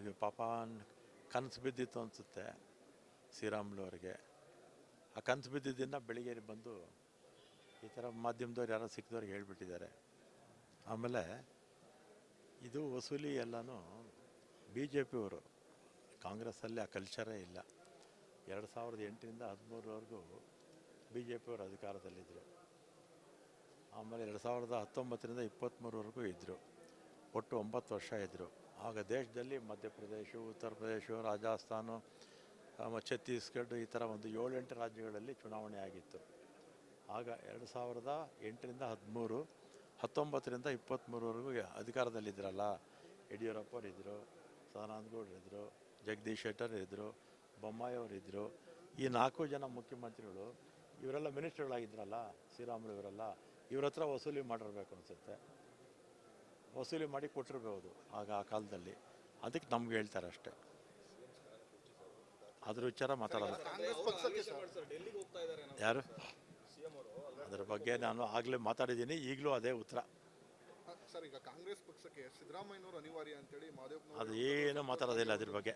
ಅವ್ರಿಗೆ ಪಾಪ ಕನಸು ಬಿದ್ದಿತ್ತು ಅನಿಸುತ್ತೆ ಶ್ರೀರಾಮುಲು ಅವರಿಗೆ ಆ ಕನಸು ಬಿದ್ದಿದ್ದನ್ನು ಬೆಳಿಗ್ಗೆ ಬಂದು ಈ ಥರ ಮಾಧ್ಯಮದವ್ರು ಯಾರೋ ಸಿಕ್ಕಿದವ್ರಿಗೆ ಹೇಳ್ಬಿಟ್ಟಿದ್ದಾರೆ. ಆಮೇಲೆ ಇದು ವಸೂಲಿ ಎಲ್ಲನೂ ಬಿ ಜೆ ಪಿಯವರು ಕಾಂಗ್ರೆಸ್ಸಲ್ಲಿ ಆ ಕಲ್ಚರೇ ಇಲ್ಲ. ಎರಡು ಸಾವಿರದ ಎಂಟರಿಂದ ಹದಿಮೂರವರೆಗೂ ಬಿ ಜೆ ಪಿಯವರು ಅಧಿಕಾರದಲ್ಲಿದ್ದರು ಆಮೇಲೆ ಎರಡು ಸಾವಿರದ ಹತ್ತೊಂಬತ್ತರಿಂದ ಇಪ್ಪತ್ತ್ಮೂರವರೆಗೂ ಇದ್ದರು ಒಟ್ಟು ಒಂಬತ್ತು ವರ್ಷ ಇದ್ದರು ಆಗ ದೇಶದಲ್ಲಿ ಮಧ್ಯಪ್ರದೇಶ ಉತ್ತರ ಪ್ರದೇಶ ರಾಜಸ್ಥಾನ ಛತ್ತೀಸ್ಗಢ ಈ ಥರ ಒಂದು ಏಳೆಂಟು ರಾಜ್ಯಗಳಲ್ಲಿ ಚುನಾವಣೆ ಆಗಿತ್ತು. ಆಗ ಎರಡು ಸಾವಿರದ ಎಂಟರಿಂದ ಹದಿಮೂರು, ಹತ್ತೊಂಬತ್ತರಿಂದ ಇಪ್ಪತ್ತ್ಮೂರವರೆಗೂ ಅಧಿಕಾರದಲ್ಲಿದ್ದರಲ್ಲ ಯಡಿಯೂರಪ್ಪರಿದ್ದರು ಸದಾನಂದಗೌಡರಿದ್ದರು ಜಗದೀಶ್ ಶೆಟ್ಟರ್ ಇದ್ದರು ಬೊಮ್ಮಾಯಿಯವರಿದ್ದರು ಈ ನಾಲ್ಕು ಜನ ಮುಖ್ಯಮಂತ್ರಿಗಳು, ಇವರೆಲ್ಲ ಮಿನಿಸ್ಟರ್ಗಳಾಗಿದ್ರಲ್ಲ, ಶ್ರೀರಾಮುಲು ಇವರೆಲ್ಲ, ಇವ್ರ ಹತ್ರ ವಸೂಲಿ ಮಾಡಿರ್ಬೇಕು ಅನಿಸುತ್ತೆ. ವಸೂಲಿ ಮಾಡಿ ಕೊಟ್ಟಿರ್ಬೋದು ಆಗ ಆ ಕಾಲದಲ್ಲಿ. ಅದಕ್ಕೆ ನಮ್ಗೆ ಹೇಳ್ತಾರೆ ಅಷ್ಟೇ. ಅದ್ರ ವಿಚಾರ ಮಾತಾಡಲ್ಲ ಯಾರು? ಅದ್ರ ಬಗ್ಗೆ ನಾನು ಆಗಲೇ ಮಾತಾಡಿದ್ದೀನಿ ಈಗಲೂ ಅದೇ ಉತ್ತರ. ಅದು ಏನು ಮಾತಾಡೋದಿಲ್ಲ ಅದ್ರ ಬಗ್ಗೆ.